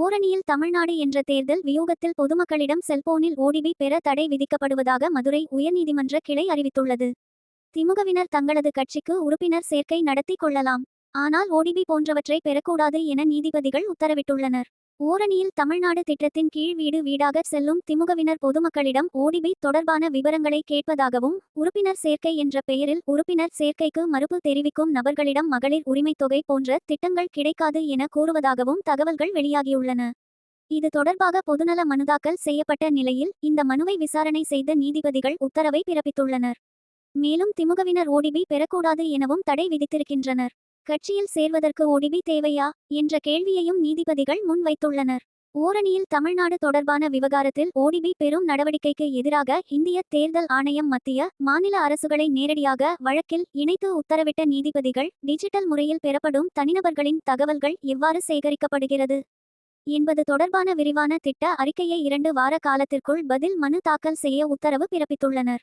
ஓரணியில் தமிழ்நாடு என்ற தேர்தல் வியூகத்தில் பொதுமக்களிடம் செல்போனில் ஓடிபி பெற தடை விதிக்கப்படுவதாக மதுரை உயர்நீதிமன்ற கிளை அறிவித்துள்ளது. திமுகவினர் தங்களது கட்சிக்கு உறுப்பினர் சேர்க்கை நடத்தி கொள்ளலாம். ஆனால் ஓடிபி போன்றவற்றை பெறக்கூடாது என நீதிபதிகள் உத்தரவிட்டுள்ளனர். ஓரணியில் தமிழ்நாடு திட்டத்தின் கீழ் வீடு வீடாக செல்லும் திமுகவினர் பொதுமக்களிடம் ஓடிபி தொடர்பான விவரங்களை கேட்பதாகவும் உறுப்பினர் சேர்க்கை என்ற பெயரில் உறுப்பினர் சேர்க்கைக்கு மறுப்பு தெரிவிக்கும் நபர்களிடம் மகளிர் உரிமைத் தொகை போன்ற திட்டங்கள் கிடைக்காது என கூறுவதாகவும் தகவல்கள் வெளியாகியுள்ளன. இது தொடர்பாக பொதுநல மனு தாக்கல் செய்யப்பட்ட நிலையில் இந்த மனுவை விசாரணை செய்த நீதிபதிகள் உத்தரவை பிறப்பித்துள்ளனர். மேலும் திமுகவினர் ஓடிபி பெறக்கூடாது எனவும் தடை விதித்திருக்கின்றனர். கட்சியில் சேர்வதற்கு ஒடிபி தேவையா? என்ற கேள்வியையும் நீதிபதிகள் முன்வைத்துள்ளனர். ஓரணியில் தமிழ்நாடு தொடர்பான விவகாரத்தில் ஓடிபி பெரும் நடவடிக்கைக்கு எதிராக இந்திய தேர்தல் ஆணையம் மத்திய மாநில அரசுகளை நேரடியாக வழக்கில் இணைத்து உத்தரவிட்ட நீதிபதிகள் டிஜிட்டல் முறையில் பெறப்படும் தனிநபர்களின் தகவல்கள் எவ்வாறு சேகரிக்கப்படுகிறது? என்பது தொடர்பான விரிவான திட்ட அறிக்கையை இரண்டு வார காலத்திற்குள் பதில் மனு தாக்கல் செய்ய உத்தரவு பிறப்பித்துள்ளனர்.